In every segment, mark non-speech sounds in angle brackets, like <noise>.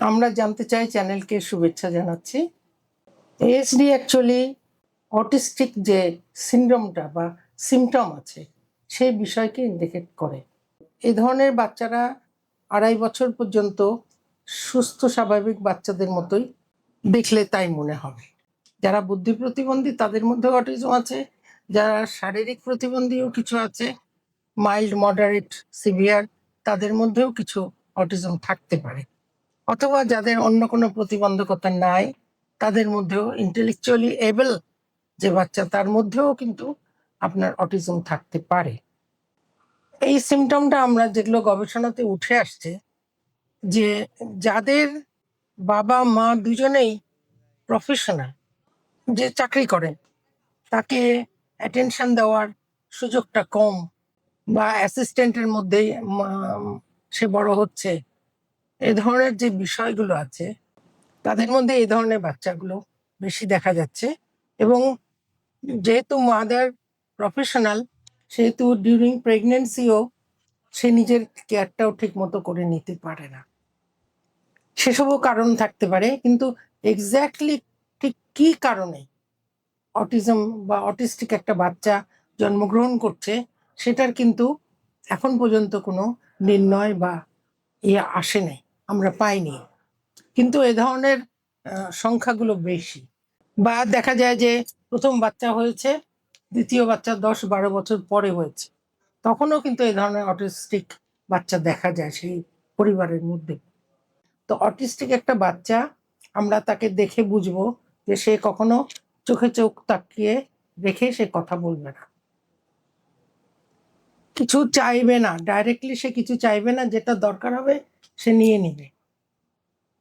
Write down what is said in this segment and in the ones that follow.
আমরা জানতে চাই চ্যানেলকে শুভেচ্ছা জানাচ্ছি। এএসডি অ্যাকচুয়ালি অটিস্টিক যে সিনড্রোমটা বা সিমটম আছে সেই বিষয়কে ইন্ডিকেট করে। এ ধরনের বাচ্চারা আড়াই বছর পর্যন্ত সুস্থ, স্বাভাবিক বাচ্চাদের মতোই দেখলে তাই মনে হবে। যারা বুদ্ধি প্রতিবন্ধী, তাদের মধ্যে অটিজম আছে। যারা শারীরিক প্রতিবন্ধীও কিছু আছে মাইল্ড মডারেট সিভিয়ার তাদের মধ্যেও কিছু অটিজম থাকতে পারে। অথবা যাদের অন্য কোনো প্রতিবন্ধকতা নাই, তাদের মধ্যেও ইন্টেলেকচুয়ালি এবল যে বাচ্চা, তার মধ্যেও কিন্তু আপনার অটিজম থাকতে পারে। এই সিমটমটা আমরা যেগুলো গবেষণাতে উঠে আসছে, যে যাদের বাবা, মা দুজনেই প্রফেশনাল যে চাকরি করেন, তাকে অ্যাটেনশন দেওয়ার সুযোগটা কম বা অ্যাসিস্ট্যান্টের মধ্যেই সে বড় হচ্ছে এই ধরনের যে বিষয়গুলো আছে, তাদের মধ্যে এই ধরনের বাচ্চাগুলো বেশি দেখা যাচ্ছে এবং যেহেতু মাদার প্রফেশনাল সেহেতু ডিউরিং প্রেগনেন্সিও সে নিজের কেয়ারটাও ঠিক মতো করে নিতে পারে না। সেসবও কারণ থাকতে পারে, কিন্তু এক্স্যাক্টলি ঠিক কি কারণে অটিজম বা অটিস্টিক একটা বাচ্চা জন্মগ্রহণ করছে, সেটার কিন্তু এখন পর্যন্ত কোনো নির্ণয় বা ইয়ে আসে নাই। আমরা পাইনি। কিন্তু এ ধরনের সংখ্যাগুলো বেশি। বা দেখা যায় যে প্রথম বাচ্চা হয়েছে, দ্বিতীয় বাচ্চা দশ বারো বছর পরে হয়েছে। তখনও কিন্তু এই ধরনের অটিস্টিক বাচ্চা দেখা যায় সেই পরিবারের মধ্যে। তো অটিস্টিক একটা বাচ্চা, আমরা তাকে দেখে বুঝব যে সে কখনো চোখে চোখ তাকিয়ে রেখে সে কথা বলবে না। কিছু চাইবে না ডাইরেক্টলি সে কিছু চাইবে না, যেটা দরকার হবে সে নিয়ে নিবে।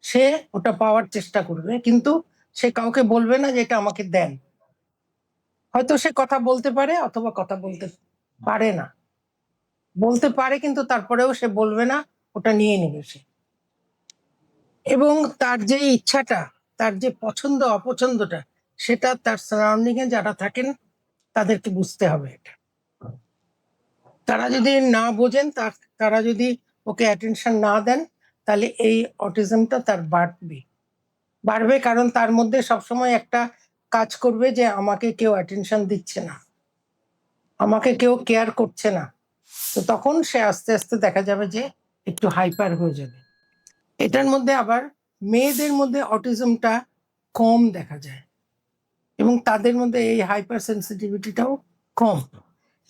সে ওটা পাওয়ার চেষ্টা করবে, কিন্তু সে কাউকে বলবে না যে এটা আমাকে দেন। হয়তো সে কথা বলতে পারে অথবা কথা বলতে পারে না। বলতে পারে কিন্তু তারপরেও সে বলবে না, ওটা নিয়ে নিবে সে। এবং তার যে ইচ্ছাটা, তার যে পছন্দ, অপছন্দটা, সেটা তার সারাউন্ডিং এ যারা থাকেন, তাদেরকে বুঝতে হবে এটা। তারা যদি না বোঝেন তার- যদি ওকে অ্যাটেনশন না দেন, তাহলে এই অটিজমটা তার বাড়বে। বাড়বে কারণ তার মধ্যে সবসময় একটা কাজ করবে যে আমাকে কেউ অ্যাটেনশন দিচ্ছে না, আমাকে কেউ কেয়ার করছে না। তো তখন সে আস্তে আস্তে দেখা যাবে যে একটু হাইপার হয়ে যাবে। এটার মধ্যে আবার মেয়েদের মধ্যে অটিজমটা কম দেখা যায় এবং তাদের মধ্যে এই হাইপার সেন্সিটিভিটিটাও কম।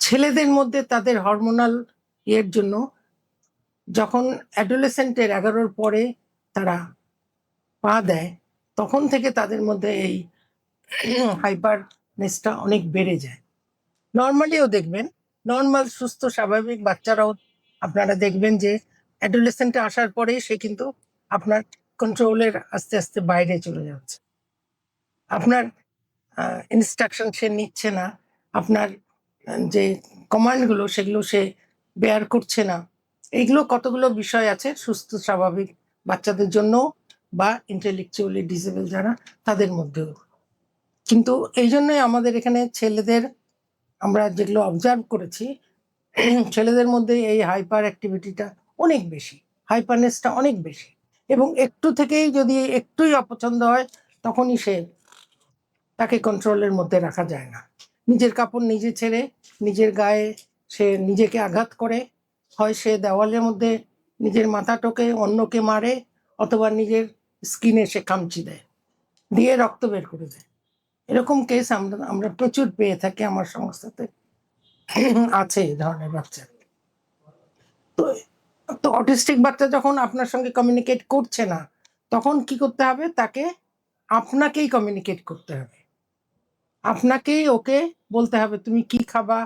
ছেলেদের মধ্যে তাদের হরমোনাল ইয়ের জন্য যখন অ্যাডোলেসেন্টের এগারোর পরে তারা পা দেয়, তখন থেকে তাদের মধ্যে এই হাইপারনেসটা অনেক বেড়ে যায়। নর্মালিও দেখবেন নর্মাল সুস্থ, স্বাভাবিক বাচ্চারাও আপনারা দেখবেন যে অ্যাডোলেসেন্টে আসার পরে সে কিন্তু আপনার কন্ট্রোলের আস্তে আস্তে বাইরে চলে যাচ্ছে। আপনার ইনস্ট্রাকশন সে নিচ্ছে না, আপনার যে কমান্ডগুলো সেগুলো সে বেয়ার করছে না। এইগুলো কতগুলো বিষয় আছে, সুস্থ, স্বাভাবিক বাচ্চাদের জন্য বা ইন্টেলেকচুয়ালি ডিসেবল যারা, তাদের মধ্যেও। কিন্তু এই জন্যই আমাদের এখানে ছেলেদের, আমরা যেগুলো অবজার্ভ করেছি, <clears throat> ছেলেদের মধ্যে এই হাইপার অ্যাক্টিভিটিটা অনেক বেশি হাইপারনেসটা অনেক বেশি। এবং একটু থেকেই যদি একটুই অপছন্দ হয়, তখনই সে তাকে কন্ট্রোলের মধ্যে রাখা যায় না। নিজের কাপড় নিজে ছেড়ে, নিজের গায়ে সে নিজেকে আঘাত করে হয় সে দেওয়ালের মধ্যে নিজের মাথা টোকে অন্যকে মারে অথবা নিজের স্কিনে সে খামচি দেয়, দিয়ে রক্ত বের করে দেয়। এরকম কেস আমরা আমরা প্রচুর পেয়ে থাকি আমার সংস্থাতে। আছে এই ধরনের বাচ্চা। তো তো অটিস্টিক বাচ্চা যখন আপনার সঙ্গে কমিউনিকেট করছে না, তখন কি করতে হবে? তাকে আপনাকেই কমিউনিকেট করতে হবে। আপনাকেই ওকে বলতে হবে, তুমি কি খাবা?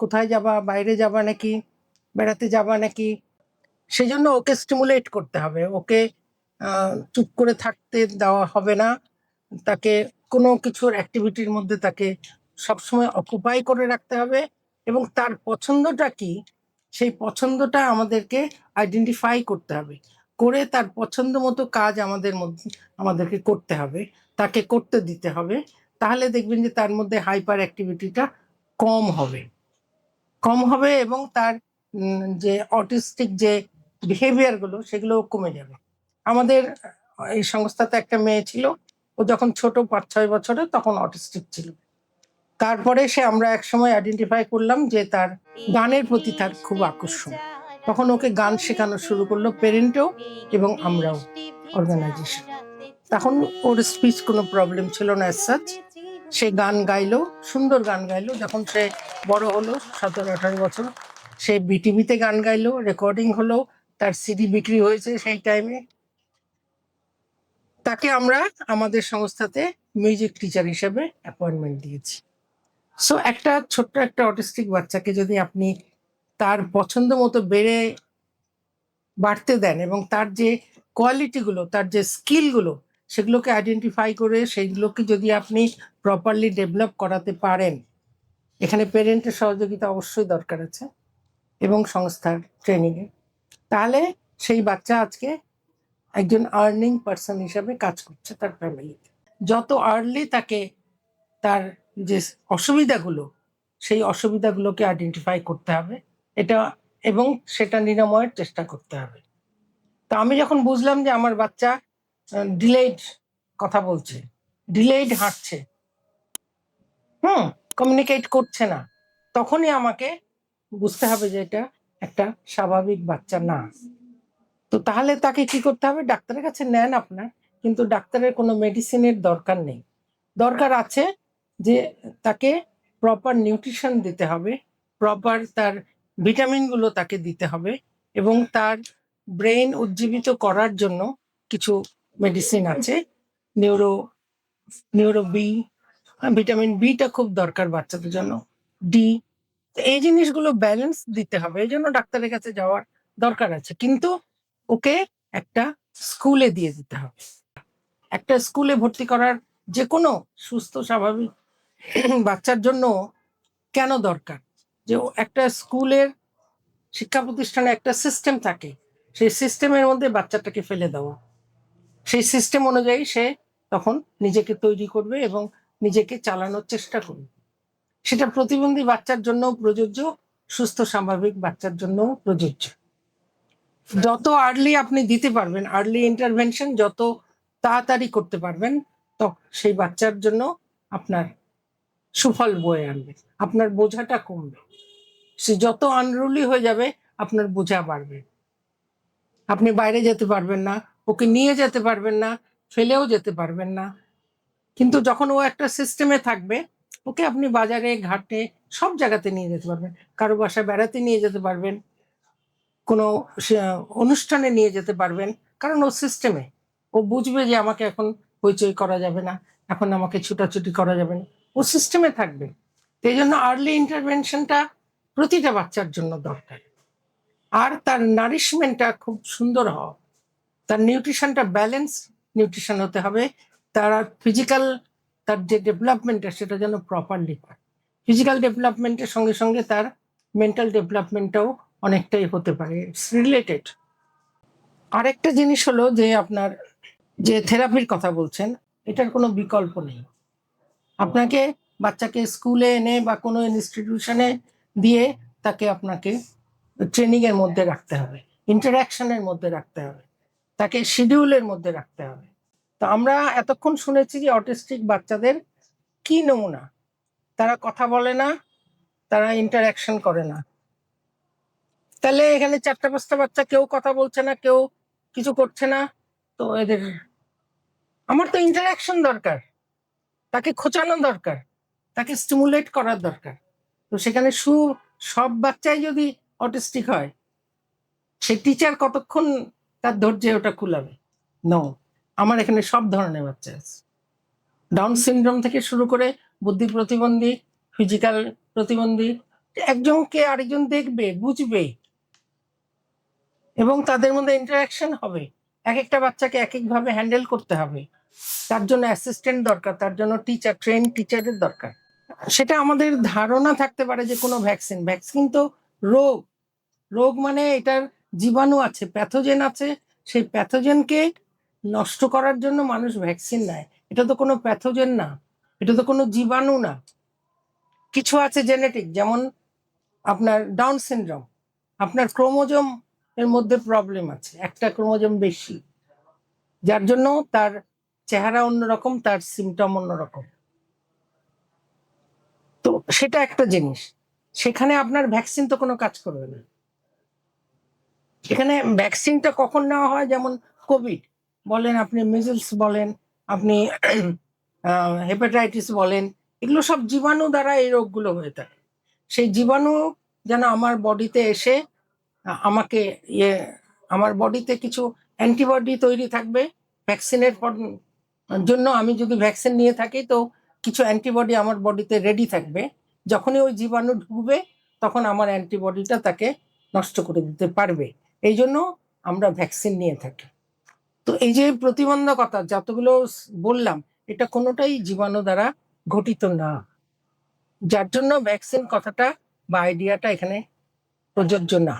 কোথায় যাবা? বাইরে যাবা নাকি? বেড়াতে যাবা নাকি? সেই জন্য ওকে স্টিমুলেট করতে হবে। ওকে চুপ করে থাকতে দেওয়া হবে না। তাকে কোনো কিছুর অ্যাক্টিভিটির মধ্যে তাকে সবসময় অকুপাই করে রাখতে হবে এবং তার পছন্দটা কি? সেই পছন্দটা আমাদেরকে আইডেন্টিফাই করতে হবে। করে তার পছন্দ মতো কাজ আমাদের মধ্যে আমাদেরকে করতে হবে। তাকে করতে দিতে হবে। তাহলে দেখবেন যে তার মধ্যে হাইপার অ্যাক্টিভিটিটা কম হবে। কম হবে এবং তার যে অটিস্টিক যে বিহেভিয়ারগুলো সেগুলো কমে যাবে। আমাদের, এই সংস্থাতে একটা মেয়ে ছিল, ও যখন ছোট পাঁচ, ছয় বছরে তখন অটিস্টিক ছিল। তারপরে সে আমরা একসময় আইডেন্টিফাই করলাম যে তার গানের প্রতি তার খুব আকর্ষণ। তখন ওকে গান শেখানো শুরু করল পেরেন্টও এবং আমরাও অর্গানাইজেশন তখন ওর স্পিচ কোনো প্রবলেম ছিল না সাচ সে গান গাইলো, সুন্দর গান গাইলো। যখন সে বড় হলো, সতেরো, আঠারো বছর সে বিটিভিতে গান গাইলো রেকর্ডিং হলো, তার সিডি বিক্রি হয়েছে সেই টাইমে তাকে আমরা আমাদের সংস্থাতে মিউজিক টিচার হিসেবে অ্যাপয়েন্টমেন্ট দিয়েছি। সো একটা ছোট্ট একটা অটিস্টিক বাচ্চাকে যদি আপনি তার পছন্দ মতো বেড়ে বাড়তে দেন এবং তার যে কোয়ালিটিগুলো তার যে স্কিলগুলো সেগুলোকে আইডেন্টিফাই করে সেইগুলোকে যদি আপনি প্রপারলি ডেভেলপ করাতে পারেন, এখানে পেরেন্টের সহযোগিতা অবশ্যই দরকার আছে। এবং সংস্থার ট্রেনিংয়ে তাহলে সেই বাচ্চা আজকে একজন আর্নিং পার্সন হিসাবে কাজ করছে তার ফ্যামিলিতে যত আর্লি তাকে তার যে অসুবিধাগুলো, সেই অসুবিধাগুলোকে আইডেন্টিফাই করতে হবে। এটা এবং সেটা নিরাময়ের চেষ্টা করতে হবে। তো আমি যখন বুঝলাম যে আমার বাচ্চা ডিলেড কথা বলছে ডিলেড হাঁটছে, হুম কমিউনিকেট করছে না, তখনই আমাকে বুঝতে হবে যে এটা একটা স্বাভাবিক বাচ্চা না। তো তাহলে তাকে কি করতে হবে? ডাক্তারের কাছে নেন আপনার, কিন্তু ডাক্তারের কোনো মেডিসিনের দরকার নেই। দরকার আছে যে তাকে প্রপার নিউট্রিশন দিতে হবে প্রপার তার ভিটামিনগুলো তাকে দিতে হবে এবং তার ব্রেন উজ্জীবিত করার জন্য কিছু মেডিসিন আছে। Neuro neuro B vitamin beta খুব দরকার বাচ্চাদের জন্য। ডি এই জিনিসগুলো ব্যালেন্স দিতে হবে। এই জন্য ডাক্তারের কাছে যাওয়ার দরকার আছে। কিন্তু ওকে একটা স্কুলে দিয়ে দিতে হবে। একটা স্কুলে ভর্তি করার যে কোনো সুস্থ, স্বাভাবিক <clears throat> বাচ্চার জন্য কেন দরকার? যে একটা স্কুলের শিক্ষা প্রতিষ্ঠানে একটা সিস্টেম থাকে। সেই সিস্টেমের মধ্যে বাচ্চাটাকে ফেলে দেওয়া। সেই সিস্টেম অনুযায়ী সে তখন নিজেকে তৈরি করবে এবং নিজেকে চালানোর চেষ্টা করবে। সেটা প্রতিবন্ধী বাচ্চার জন্য প্রযোজ্য, সুস্থ, স্বাভাবিক বাচ্চার জন্য প্রযোজ্য। যত আর্লি আপনি দিতে পারবেন আর্লি ইন্টারভেনশন যত তাড়াতাড়ি করতে পারবেন, তো সেই বাচ্চার জন্য আপনার সুফল বয়ে আনবে, আপনার বোঝাটা কমবে। সে যত আনরুলি হয়ে যাবে, আপনার বোঝা বাড়বে। আপনি বাইরে যেতে পারবেন না, ওকে নিয়ে যেতে পারবেন না, ফেলেও যেতে পারবেন না। কিন্তু যখন ও একটা সিস্টেমে থাকবে ওকে আপনি বাজারে, ঘাটে সব জায়গাতে নিয়ে যেতে পারবেন। কারও বাসায় বেড়াতে নিয়ে যেতে পারবেন, কোনো অনুষ্ঠানে নিয়ে যেতে পারবেন, কারণ ও সিস্টেমে ও বুঝবে যে আমাকে এখন হইচই করা যাবে না, এখন আমাকে ছুটাছুটি করা যাবে না। ও সিস্টেমে থাকবে। এই জন্য আর্লি ইন্টারভেনশনটা প্রতিটা বাচ্চার জন্য দরকার। আর তার নারিশমেন্টটা খুব সুন্দর হওয়া। তার নিউট্রিশনটা ব্যালেন্স নিউট্রিশন হতে হবে। তার ফিজিক্যাল তার যে ডেভেলপমেন্টটা সেটা যেন প্রপারলি হয়। ফিজিক্যাল ডেভেলপমেন্টের সঙ্গে সঙ্গে তার মেন্টাল ডেভেলপমেন্টটাও অনেকটাই হতে পারে। ইটস রিলেটেড আরেকটা জিনিস হলো যে আপনার যে থেরাপির কথা বলছেন, এটার কোনো বিকল্প নেই। আপনাকে বাচ্চাকে স্কুলে এনে বা কোনো ইনস্টিটিউশনে দিয়ে তাকে আপনাকে ট্রেনিংয়ের মধ্যে রাখতে হবে ইন্টারাকশনের মধ্যে রাখতে হবে, তাকে শিডিউলের মধ্যে রাখতে হবে। তো আমরা এতক্ষণ শুনেছি যে অটিস্টিক বাচ্চাদের কি নমুনা? তারা কথা বলে না, তারা ইন্টারাকশন করে না। তাহলে এখানে চারটা পাঁচটা বাচ্চা কেউ কথা বলছে না, কেউ কিছু করছে না, তো এদের আমার তো ইন্টারাকশন দরকার। তাকে খোঁচানো দরকার, তাকে স্টিমুলেট করার দরকার। তো সেখানে সু, সব বাচ্চাই যদি অটিস্টিক হয়, সে টিচার কতক্ষণ তার ধৈর্যে ওটা কুলাবে? নো আমার এখানে সব ধরনের বাচ্চা আছে। ডাউন সিনড্রোম থেকে শুরু করে বুদ্ধি প্রতিবন্ধী ফিজিক্যাল প্রতিবন্ধী, একজনকে আরেকজন দেখবে, বুঝবে। এবং তাদের মধ্যে ইন্টারাকশন হবে। এক একটা বাচ্চাকে এক একভাবে হ্যান্ডেল করতে হবে। তার জন্য অ্যাসিস্ট্যান্ট দরকার, তার জন্য টিচার ট্রেন টিচারের দরকার। সেটা আমাদের ধারণা থাকতে পারে যে কোনো ভ্যাকসিন ভ্যাকসিন তো রোগ। রোগ মানে এটার জীবাণু আছে প্যাথোজেন আছে। সেই প্যাথোজেনকে নষ্ট করার জন্য মানুষ ভ্যাকসিন নেয়। এটা তো কোনো প্যাথোজেন না। এটা তো কোনো জীবাণু না। কিছু আছে জেনেটিক যেমন আপনার ডাউন সিনড্রোম আপনার ক্রোমোজোম এর মধ্যে প্রবলেম আছে। একটা ক্রোমোজোম বেশি। যার জন্য তার চেহারা অন্যরকম, তার সিমটম অন্যরকম। তো সেটা একটা জিনিস। সেখানে আপনার ভ্যাকসিন তো কোনো কাজ করবে না। এখানে ভ্যাকসিনটা কখন নেওয়া হয়? যেমন কোভিড বলেন, আপনি মিজলস বলেন, আপনি হেপাটাইটিস বলেন, এগুলো সব জীবাণু দ্বারা এই রোগগুলো হয়ে থাকে। সেই জীবাণু যেন আমার বডিতে এসে, আমাকে ইয়ে আমার বডিতে কিছু অ্যান্টিবডি তৈরি থাকবে ভ্যাকসিনের জন্য আমি যদি ভ্যাকসিন নিয়ে থাকি, তো কিছু অ্যান্টিবডি আমার বডিতে রেডি থাকবে। যখনই ওই জীবাণু ঢুকবে, তখন আমার অ্যান্টিবডিটা তাকে নষ্ট করে দিতে পারবে। এই জন্য আমরা ভ্যাকসিন নিয়ে থাকি। তো এই যে প্রতিবন্ধকতা, যতগুলো বললাম, এটা কোনোটাই জীবাণু দ্বারা ঘটিত না। যার জন্য ভ্যাকসিন কথাটা বা আইডিয়াটা এখানে প্রযোজ্য না।